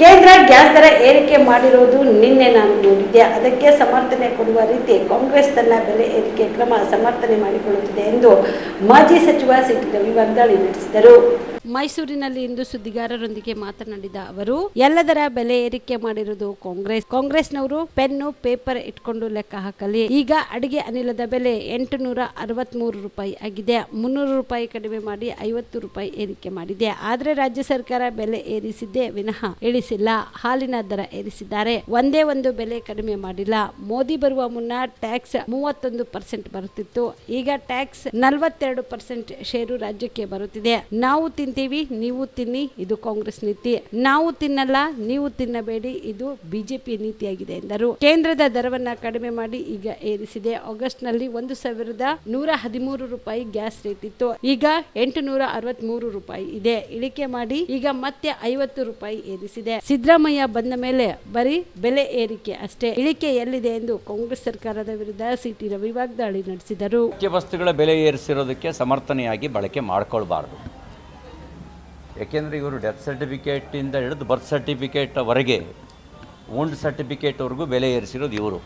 ಕೇಂದ್ರ ಗ್ಯಾಸ್ ದರ ಏರಿಕೆ ಮಾಡಿರುವುದು ನಿನ್ನೆ ನಾನು ನೋಡಿದ್ದೆ. ಅದಕ್ಕೆ ಸಮರ್ಥನೆ ಕೊಡುವ ರೀತಿ ಕಾಂಗ್ರೆಸ್ ತನ್ನ ಬೆಲೆ ಏರಿಕೆ ಕ್ರಮ ಸಮರ್ಥನೆ ಮಾಡಿಕೊಳ್ಳುತ್ತಿದೆ ಎಂದು ಮಾಜಿ ಸಚಿವ ಸಿಟಿ ರವಿ ವಾಗ್ದಾಳಿ ನಡೆಸಿದರು. ಮೈಸೂರಿನಲ್ಲಿ ಇಂದು ಸುದ್ದಿಗಾರರೊಂದಿಗೆ ಮಾತನಾಡಿದ ಅವರು, ಎಲ್ಲದರ ಬೆಲೆ ಏರಿಕೆ ಮಾಡಿರುವುದು ಕಾಂಗ್ರೆಸ್. ಕಾಂಗ್ರೆಸ್ನವರು ಪೆನ್ನು, ಪೇಪರ್ ಇಟ್ಕೊಂಡು ಲೆಕ್ಕ ಹಾಕಲಿ. ಈಗ ಅಡಿಗೆ ಅನಿಲದ ಬೆಲೆ ಎಂಟು ನೂರ ಅರವತ್ಮೂರು ರೂಪಾಯಿ ಆಗಿದೆ. ಮುನ್ನೂರು ರೂಪಾಯಿ ಕಡಿಮೆ ಮಾಡಿ ಐವತ್ತು ರೂಪಾಯಿ ಏರಿಕೆ ಮಾಡಿದೆ. ಆದರೆ ರಾಜ್ಯ ಸರ್ಕಾರ ಬೆಲೆ ಏರಿಸಿದ್ದೇ ವಿನಃ ಇಳಿಸಿಲ್ಲ. ಹಾಲಿನ ದರ ಏರಿಸಿದ್ದಾರೆ. ಒಂದೇ ಒಂದು ಬೆಲೆ ಕಡಿಮೆ ಮಾಡಿಲ್ಲ. ಮೋದಿ ಬರುವ ಮುನ್ನ ಟ್ಯಾಕ್ಸ್ ಮೂವತ್ತೊಂದು ಪರ್ಸೆಂಟ್ ಬರುತ್ತಿತ್ತು. ಈಗ ಟ್ಯಾಕ್ಸ್ ನಲವತ್ತೆರಡು ಪರ್ಸೆಂಟ್ ಷೇರು ರಾಜ್ಯಕ್ಕೆ ಬರುತ್ತಿದೆ. ನಾವು ತಿಂತೀವಿ, ನೀವು ತಿನ್ನಿ, ಇದು ಕಾಂಗ್ರೆಸ್ ನೀತಿ. ನಾವು ತಿನ್ನಲ್ಲ, ನೀವು ತಿನ್ನಬೇಡಿ, ಇದು ಬಿಜೆಪಿ ನೀತಿಯಾಗಿದೆ ಎಂದರು. ಕೇಂದ್ರದ ದರವನ್ನ ಕಡಿಮೆ ಮಾಡಿ ಈಗ ಏರಿಸಿದೆ. ಆಗಸ್ಟ್ನಲ್ಲಿ ಒಂದು ಸಾವಿರದ ನೂರ ಹದಿಮೂರು ರೂಪಾಯಿ ಗ್ಯಾಸ್ ರೇಟ್ ಇತ್ತು. ಈಗ ಎಂಟು ನೂರ ಅರವತ್ಮೂರು ರೂಪಾಯಿ ಇದೆ. ಇಳಿಕೆ ಮಾಡಿ ಈಗ ಮತ್ತೆ ಐವತ್ತು ರೂಪಾಯಿ ಏರಿಸಿದೆ. ಸಿದ್ದರಾಮಯ್ಯ ಬಂದ ಮೇಲೆ ಬರೀ ಬೆಲೆ ಏರಿಕೆ ಅಷ್ಟೇ. ಇಳಿಕೆ ಎಲ್ಲಿದೆ ಎಂದು ಕಾಂಗ್ರೆಸ್ ಸರ್ಕಾರದ ವಿರುದ್ಧ ಸಿಟಿ ರವಿ ವಾಗ್ದಾಳಿ ನಡೆಸಿದರು. ವಸ್ತುಗಳ ಬೆಲೆ ಏರಿಸಿರೋದಕ್ಕೆ ಸಮರ್ಥನೆಯಾಗಿ ಬಳಕೆ ಮಾಡ್ಕೊಳ್ಬಾರ್ದು. ಏಕೆಂದರೆ ಇವರು ಡೆತ್ ಸರ್ಟಿಫಿಕೇಟಿಂದ ಹಿಡಿದು ಬರ್ತ್ ಸರ್ಟಿಫಿಕೇಟ್ವರೆಗೆ ಓಲ್ಡ್ ಸರ್ಟಿಫಿಕೇಟ್ವರೆಗೂ ಬೆಲೆ ಏರಿಸಿರೋದು ಇವರು.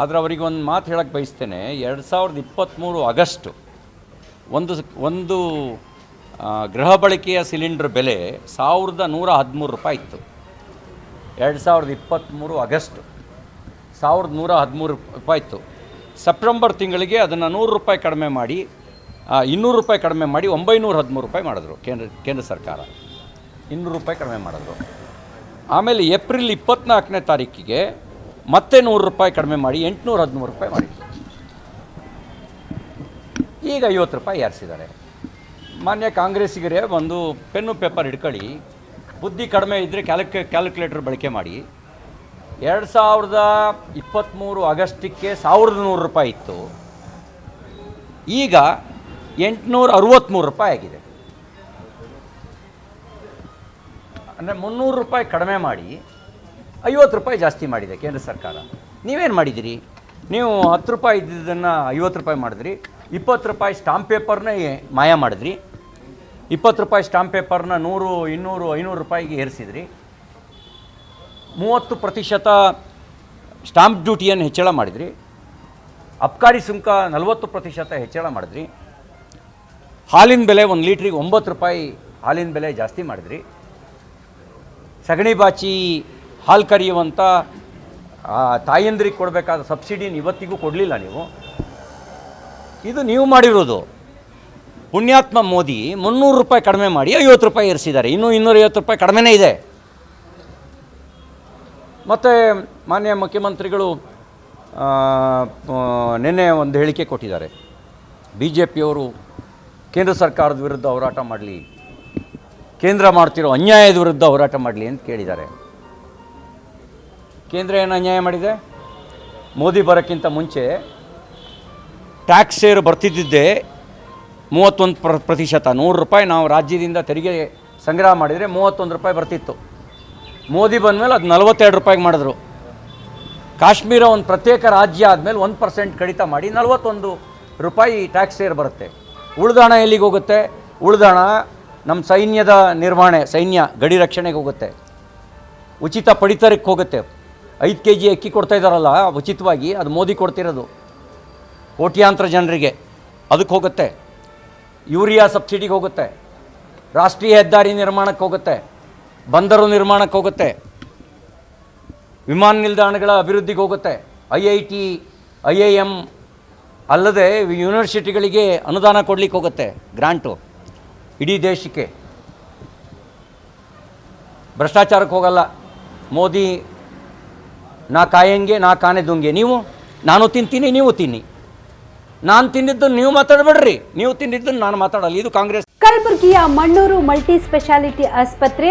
ಆದರೆ ಅವರಿಗೆ ಒಂದು ಮಾತು ಹೇಳಕ್ಕೆ ಬಯಸ್ತೇನೆ, ಎರಡು ಸಾವಿರದ ಇಪ್ಪತ್ತ್ಮೂರು ಆಗಸ್ಟು ಒಂದು ಒಂದು ಗೃಹ ಬಳಕೆಯ ಸಿಲಿಂಡರ್ ಬೆಲೆ ಸಾವಿರದ ನೂರ ಹದಿಮೂರು ರೂಪಾಯಿ ಇತ್ತು. ಎರಡು ಸಾವಿರದ ಇಪ್ಪತ್ತ್ಮೂರು ಆಗಸ್ಟ್ ಸಾವಿರದ ನೂರ ಹದಿಮೂರು ರೂಪಾಯಿ ಇತ್ತು. ಸೆಪ್ಟೆಂಬರ್ ತಿಂಗಳಿಗೆ ಅದನ್ನು ನೂರು ರೂಪಾಯಿ ಕಡಿಮೆ ಮಾಡಿ ಇನ್ನೂರು ರೂಪಾಯಿ ಕಡಿಮೆ ಮಾಡಿ ಒಂಬೈನೂರ ಹದಿಮೂರು ರೂಪಾಯಿ ಮಾಡಿದ್ರು ಕೇಂದ್ರ ಕೇಂದ್ರ ಸರ್ಕಾರ. ಇನ್ನೂರು ರೂಪಾಯಿ ಕಡಿಮೆ ಮಾಡಿದ್ರು. ಆಮೇಲೆ ಏಪ್ರಿಲ್ ಇಪ್ಪತ್ತ್ನಾಲ್ಕನೇ ತಾರೀಕಿಗೆ ಮತ್ತೆ ನೂರು ರೂಪಾಯಿ ಕಡಿಮೆ ಮಾಡಿ ಎಂಟುನೂರ ಹದಿಮೂರು ರೂಪಾಯಿ ಮಾಡಿ ಈಗ ಐವತ್ತು ರೂಪಾಯಿ ಏರಿಸಿದ್ದಾರೆ. ಮಾನ್ಯ ಕಾಂಗ್ರೆಸ್ಸಿಗರೇ ಒಂದು ಪೆನ್ನು ಪೇಪರ್ ಹಿಡ್ಕೊಳ್ಳಿ. ಬುದ್ಧಿ ಕಡಿಮೆ ಇದ್ದರೆ ಕ್ಯಾಲ್ಕ್, ಕ್ಯಾಲ್ಕುಲೇಟರ್ ಬಳಕೆ ಮಾಡಿ. ಎರಡು ಸಾವಿರದ ಇಪ್ಪತ್ತ್ಮೂರು ಆಗಸ್ಟಿಗೆ ಸಾವಿರದ ನೂರು ರೂಪಾಯಿ ಇತ್ತು. ಈಗ ಎಂಟುನೂರ ಅರುವತ್ತ್ಮೂರು ರೂಪಾಯಿ ಆಗಿದೆ. ಅಂದರೆ ಮುನ್ನೂರು ರೂಪಾಯಿ ಕಡಿಮೆ ಮಾಡಿ ಐವತ್ತು ರೂಪಾಯಿ ಜಾಸ್ತಿ ಮಾಡಿದೆ ಕೇಂದ್ರ ಸರ್ಕಾರ. ನೀವೇನು ಮಾಡಿದಿರಿ? ನೀವು ಹತ್ತು ರೂಪಾಯಿ ಇದ್ದಿದ್ದನ್ನು ಐವತ್ತು ರೂಪಾಯಿ ಮಾಡಿದ್ರಿ, ಇಪ್ಪತ್ತು ರೂಪಾಯಿ ಸ್ಟಾಂಪ್ ಪೇಪರ್ನ ಮಾಯ ಮಾಡಿದ್ರಿ, ಇಪ್ಪತ್ತು ರೂಪಾಯಿ ಸ್ಟಾಂಪ್ ಪೇಪರ್ನ ನೂರು, ಇನ್ನೂರು, ಐನೂರು ರೂಪಾಯಿಗೆ ಏರಿಸಿದ್ರಿ. ಮೂವತ್ತು ಪ್ರತಿಶತ ಸ್ಟಾಂಪ್ ಡ್ಯೂಟಿಯನ್ನು ಹೆಚ್ಚಳ ಮಾಡಿದ್ರಿ. ಅಬ್ಕಾರಿ ಸುಂಕ ನಲವತ್ತು ಪ್ರತಿಶತ ಹೆಚ್ಚಳ ಮಾಡಿದ್ರಿ. ಹಾಲಿನ ಬೆಲೆ ಒಂದು ಲೀಟ್ರಿಗೆ ಒಂಬತ್ತು ರೂಪಾಯಿ ಹಾಲಿನ ಬೆಲೆ ಜಾಸ್ತಿ ಮಾಡಿದ್ರಿ. ಸಗಣಿ ಬಾಚಿ ಹಾಲು ಕರೆಯುವಂಥ ತಾಯಂದ್ರಿಗೆ ಕೊಡಬೇಕಾದ ಸಬ್ಸಿಡಿನ ಇವತ್ತಿಗೂ ಕೊಡಲಿಲ್ಲ ನೀವು. ಇದು ನೀವು ಮಾಡಿರೋದು. ಪುಣ್ಯಾತ್ಮ ಮೋದಿ ಮುನ್ನೂರು ರೂಪಾಯಿ ಕಡಿಮೆ ಮಾಡಿ ಐವತ್ತು ರೂಪಾಯಿ ಏರಿಸಿದ್ದಾರೆ. ಇನ್ನೂ ಇನ್ನೂರೈವತ್ತು ರೂಪಾಯಿ ಕಡಿಮೆನೇ ಇದೆ. ಮತ್ತು ಮಾನ್ಯ ಮುಖ್ಯಮಂತ್ರಿಗಳು ನಿನ್ನೆ ಒಂದು ಹೇಳಿಕೆ ಕೊಟ್ಟಿದ್ದಾರೆ. ಬಿ ಜೆ ಪಿಯವರು ಕೇಂದ್ರ ಸರ್ಕಾರದ ವಿರುದ್ಧ ಹೋರಾಟ ಮಾಡಲಿ. ಕೇಂದ್ರ ಮಾಡ್ತಿರೋ ಅನ್ಯಾಯದ ವಿರುದ್ಧ ಹೋರಾಟ ಮಾಡಲಿ ಅಂತ ಕೇಳಿದ್ದಾರೆ. ಕೇಂದ್ರ ಏನು ಅನ್ಯಾಯ ಮಾಡಿದೆ? ಮೋದಿ ಬರೋಕ್ಕಿಂತ ಮುಂಚೆ ಟ್ಯಾಕ್ಸ್ ಶೇರ್ ಬರ್ತಿದ್ದಿದ್ದೇ ಮೂವತ್ತೊಂದು ಪ್ರ, ಪ್ರತಿಶತ, ನೂರು ರೂಪಾಯಿ ನಾವು ರಾಜ್ಯದಿಂದ ತೆರಿಗೆ ಸಂಗ್ರಹ ಮಾಡಿದರೆ ಮೂವತ್ತೊಂದು ರೂಪಾಯಿ ಬರ್ತಿತ್ತು. ಮೋದಿ ಬಂದಮೇಲೆ ಅದು ನಲವತ್ತೆರಡು ರೂಪಾಯಿಗೆ ಮಾಡಿದ್ರು. ಕಾಶ್ಮೀರ ಒಂದು ಪ್ರತ್ಯೇಕ ರಾಜ್ಯ ಆದಮೇಲೆ ಒಂದು ಪರ್ಸೆಂಟ್ ಕಡಿತ ಮಾಡಿ ನಲವತ್ತೊಂದು ರೂಪಾಯಿ ಟ್ಯಾಕ್ಸ್ ಶೇರ್ ಬರುತ್ತೆ. ಉಳಿದ ಹಣ ಎಲ್ಲಿಗೆ ಹೋಗುತ್ತೆ? ಉಳಿದ ಹಣ ನಮ್ಮ ಸೈನ್ಯದ ನಿರ್ವಹಣೆ, ಸೈನ್ಯ ಗಡಿ ರಕ್ಷಣೆಗೆ ಹೋಗುತ್ತೆ. ಉಚಿತ ಪಡಿತರಕ್ಕೆ ಹೋಗುತ್ತೆ. ಐದು ಕೆ ಜಿ ಅಕ್ಕಿ ಕೊಡ್ತಾ ಇದ್ದಾರಲ್ಲ ಉಚಿತವಾಗಿ ಅದು ಮೋದಿ ಕೊಡ್ತಿರೋದು. ಕೋಟ್ಯಾಂತರ ಜನರಿಗೆ ಅದಕ್ಕೆ ಹೋಗುತ್ತೆ. ಯೂರಿಯಾ ಸಬ್ಸಿಡಿಗೆ ಹೋಗುತ್ತೆ. ರಾಷ್ಟ್ರೀಯ ಹೆದ್ದಾರಿ ನಿರ್ಮಾಣಕ್ಕೆ ಹೋಗುತ್ತೆ. ಬಂದರು ನಿರ್ಮಾಣಕ್ಕೆ ಹೋಗುತ್ತೆ. ವಿಮಾನ ನಿಲ್ದಾಣಗಳ ಅಭಿವೃದ್ಧಿಗೆ ಹೋಗುತ್ತೆ. I I T, I I M ಅಲ್ಲದೆ ಯೂನಿವರ್ಸಿಟಿಗಳಿಗೆ ಅನುದಾನ ಕೊಡಲಿಕ್ಕೆ ಹೋಗುತ್ತೆ, ಗ್ರಾಂಟು, ಇಡೀ ದೇಶಕ್ಕೆ. ಭ್ರಷ್ಟಾಚಾರಕ್ಕೆ ಹೋಗಲ್ಲ. ಮೋದಿ, ನಾ ಕಾಯಂಗೆ, ನಾ ಕಾನೆ ದುಂಗೆ. ನೀವು, ನಾನು ತಿಂತೀನಿ, ನೀವು ತಿನ್ನಿ. ನಾನು ತಿಂದಿದ್ದನ್ನು ನೀವು ಮಾತಾಡಬೇಡ್ರಿ. ನೀವು ತಿಂದಿದ್ದನ್ನು ನಾನು ಮಾತಾಡಲ್ಲ. ಇದು ಕಾಂಗ್ರೆಸ್. ಕಲಬುರಗಿಯ ಮಣ್ಣೂರು ಮಲ್ಟಿ ಸ್ಪೆಷಾಲಿಟಿ ಆಸ್ಪತ್ರೆ